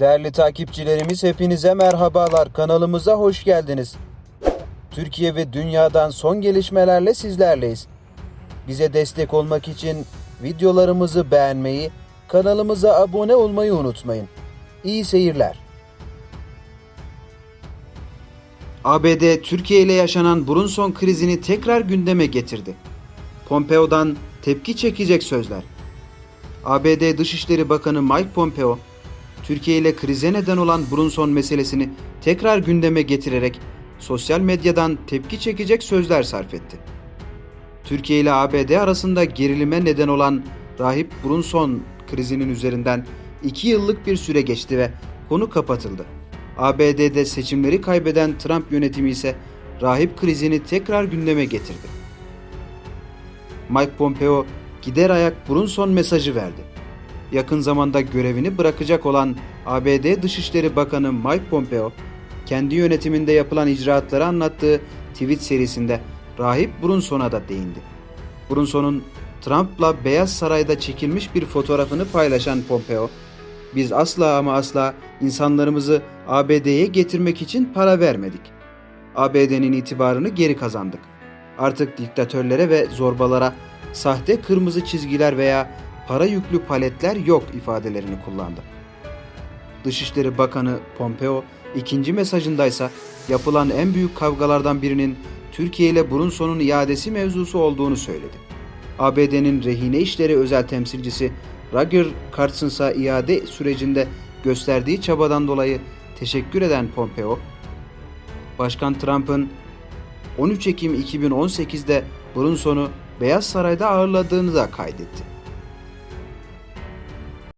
Değerli takipçilerimiz hepinize merhabalar. Kanalımıza hoş geldiniz. Türkiye ve dünyadan son gelişmelerle sizlerleyiz. Bize destek olmak için videolarımızı beğenmeyi, kanalımıza abone olmayı unutmayın. İyi seyirler. ABD Türkiye ile yaşanan Brunson krizini tekrar gündeme getirdi. Pompeo'dan tepki çekecek sözler. ABD Dışişleri Bakanı Mike Pompeo, Türkiye ile krize neden olan Brunson meselesini tekrar gündeme getirerek sosyal medyadan tepki çekecek sözler sarf etti. Türkiye ile ABD arasında gerilime neden olan Rahip Brunson krizinin üzerinden 2 yıllık bir süre geçti ve konu kapatıldı. ABD'de seçimleri kaybeden Trump yönetimi ise rahip krizini tekrar gündeme getirdi. Mike Pompeo gider ayak Brunson mesajı verdi. Yakın zamanda görevini bırakacak olan ABD Dışişleri Bakanı Mike Pompeo, kendi yönetiminde yapılan icraatları anlattığı tweet serisinde Rahip Brunson'a da değindi. Brunson'un Trump'la Beyaz Saray'da çekilmiş bir fotoğrafını paylaşan Pompeo, biz asla ama asla insanlarımızı ABD'ye getirmek için para vermedik. ABD'nin itibarını geri kazandık. Artık diktatörlere ve zorbalara sahte kırmızı çizgiler veya para yüklü paletler yok ifadelerini kullandı. Dışişleri Bakanı Pompeo ikinci mesajındaysa yapılan en büyük kavgalardan birinin Türkiye ile Brunson'un iadesi mevzusu olduğunu söyledi. ABD'nin rehine işleri özel temsilcisi Roger Carstens'a iade sürecinde gösterdiği çabadan dolayı teşekkür eden Pompeo, Başkan Trump'ın 13 Ekim 2018'de Brunson'u Beyaz Saray'da ağırladığını da kaydetti.